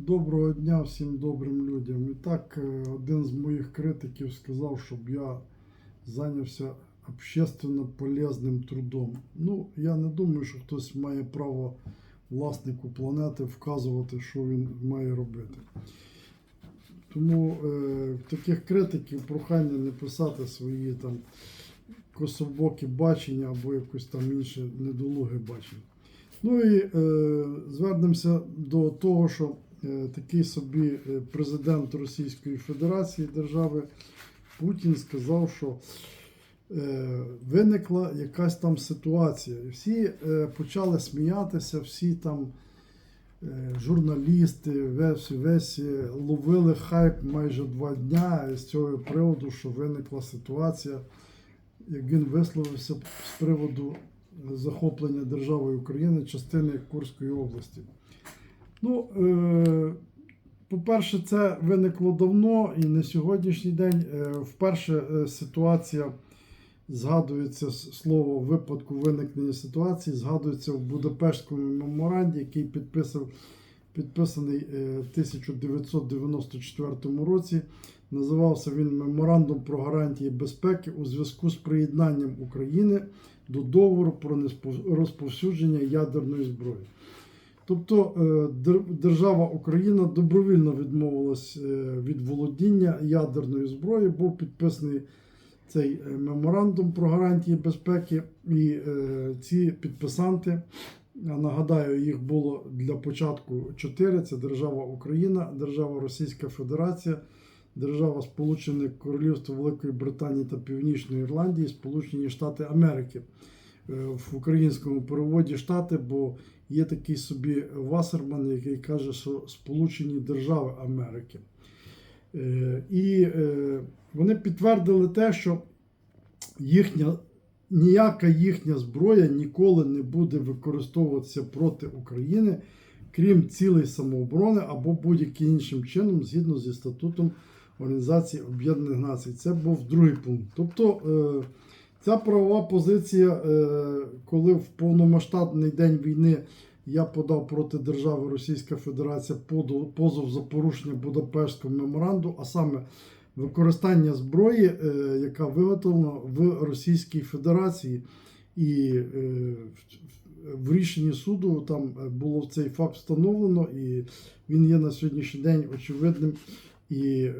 Доброго дня всім добрим людям. І так, е, один з моїх критиків сказав, щоб я зайнявся общественно полезним трудом. Ну, я не думаю, що хтось має право власнику планети вказувати, що він має робити. Тому е, таких критиків прохання не писати свої там кособокі бачення або якось там інше недолуге бачення. Ну і е, звернемося до того, що такий собі е, президент Російської Федерації держави Путін сказав, що е, виникла якась там ситуація. І всі е, почали сміятися, всі там е, журналісти, весь, весь е, ловили хайп майже два дня з цього приводу, що виникла ситуація, як він висловився з приводу захоплення державою України частини Курської області. Ну, е, по-перше, це виникло давно і на сьогоднішній день е, вперше е, ситуація згадується слово випадку виникнення ситуації, згадується в Будапештському меморанді, який підписав, підписаний в 1994 році. Називався він Меморандум про гарантії безпеки у зв'язку з приєднанням України до договору про розповсюдження ядерної зброї. Тобто е, держава Україна добровільно відмовилась е, від володіння ядерної зброї, був підписаний цей е, меморандум про гарантії безпеки, і ці підписанти, нагадаю, їх було для початку чотири: це держава Україна, держава Російська Федерація, держава Сполучене Королівство Великої Британії та Північної Ірландії, Сполучені Штати Америки. В українському переводі Штати, бо є такий собі Вассерман, який каже, що Сполучені Держави Америки. Е, І е, вони підтвердили те, що їхня, ніяка їхня зброя ніколи не буде використовуватися проти України, крім цілей самооборони або будь-яким іншим чином, згідно зі статутом Організації Об'єднаних Націй. Це був другий пункт. Тобто е, ця правова позиція, коли в повномасштабний день війни я подав проти держави Російська Федерація позов за порушення Будапештського меморанду, а саме використання зброї, е, яка виготовлена в Російській Федерації, і е, в- рішенні суду там е, було цей факт встановлено, і він є на сьогоднішній день очевидним і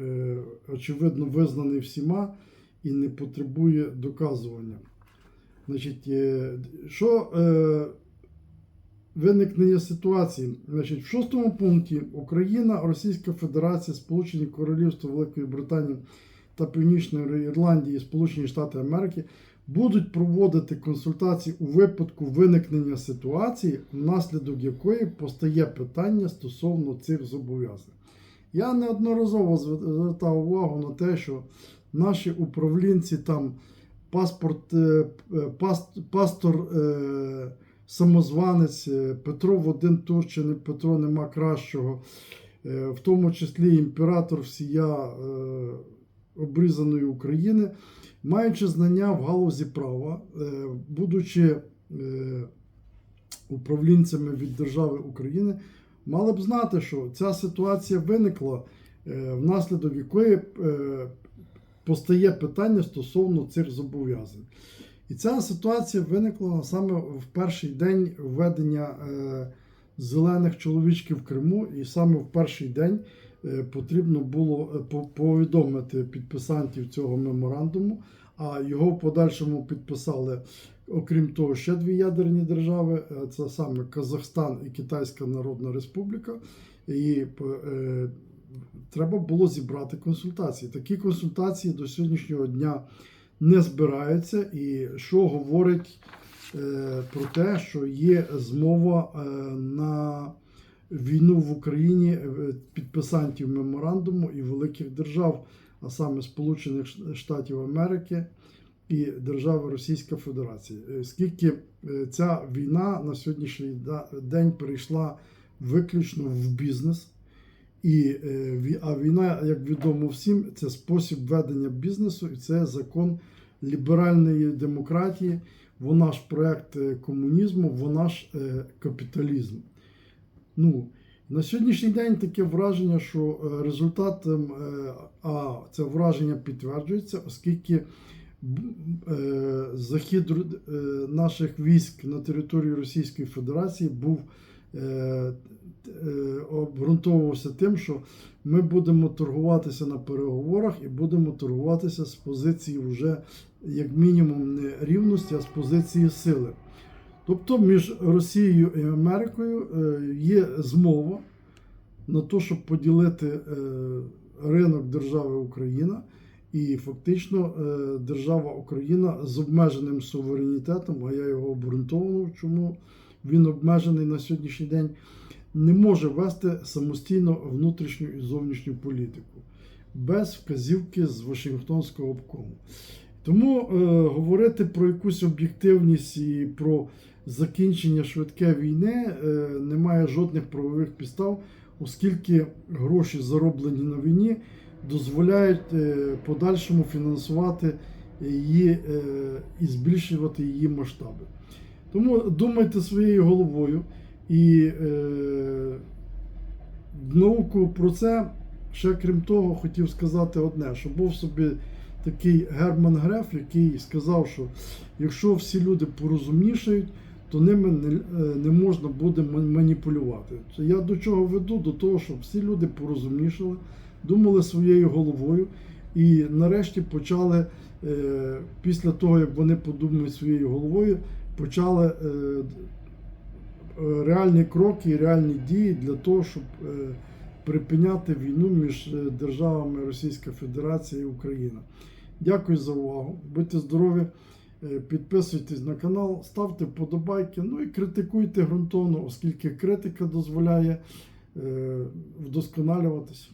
очевидно визнаний всіма і не потребує доказування. Значить, що виникнення ситуації? Значить, в шостому пункті Україна, Російська Федерація, Сполучені Королівство Великої Британії та Північної Ірландії, і Сполучені Штати Америки будуть проводити консультації у випадку виникнення ситуації, внаслідок якої постає питання стосовно цих зобов'язань. Я неодноразово звертав увагу на те, що наші управлінці там паспорт, е, е, пастор е, самозванець, е, Петро в один Турчини, Петро нема кращого, е, в тому числі імператор всія е, обрізаної України, маючи знання в галузі права, будучи управлінцями від держави України, мали б знати, що ця ситуація виникла, внаслідок якої постає питання стосовно цих зобов'язань. І ця ситуація виникла саме в перший день введення е, зелених чоловічків в Криму, і саме в перший день е, потрібно було е, повідомити підписантів цього меморандуму, а його в подальшому підписали, окрім того, ще дві ядерні держави: це саме Казахстан і Китайська Народна Республіка. І треба було зібрати консультації. Такі консультації до сьогоднішнього дня не збираються, і що говорить е, про те, що є змова е, на війну в Україні е, підписантів меморандуму і великих держав, а саме Сполучених Штатів Америки і держави Російська Федерація. Скільки ця війна на сьогоднішній день перейшла виключно в бізнес. І, е, а війна, як відомо всім, це спосіб ведення бізнесу, і це закон ліберальної демократії, вона ж проект е, комунізму, вона ж е, капіталізм. Ну, На сьогоднішній день таке враження, що результатом А це враження підтверджується, оскільки захід наших військ на територію Російської Федерації був обґрунтовувався тим, що ми будемо торгуватися на переговорах і будемо торгуватися з позиції вже як мінімум не рівності, а з позиції сили. Тобто між Росією і Америкою е, є змова на те, щоб поділити е, ринок держави Україна, і фактично е, держава Україна з обмеженим суверенітетом, а я його обґрунтовував, чому він обмежений на сьогоднішній день, не може вести самостійно внутрішню і зовнішню політику без вказівки з Вашингтонського обкому. Тому е, говорити про якусь об'єктивність і про закінчення швидке війни е, немає жодних правових підстав, оскільки гроші, зароблені на війні, дозволяють е, подальшому фінансувати її е, і збільшувати її масштаби. Тому думайте своєю головою і е, науку про це, ще крім того, хотів сказати одне, що був собі такий Герман Греф, який сказав, що якщо всі люди порозумнішають, то ними не, е, не можна буде маніпулювати. Це я до чого веду? До того, щоб всі люди порозумнішали, думали своєю головою і нарешті почали, е, після того, як вони подумають своєю головою, почали е, реальні кроки і реальні дії для того, щоб е, припиняти війну між е, державами Російська Федерація і Україна. Дякую за увагу. Будьте здорові, е, підписуйтесь на канал, ставте вподобайки, ну і критикуйте ґрунтовно, оскільки критика дозволяє е, вдосконалюватися.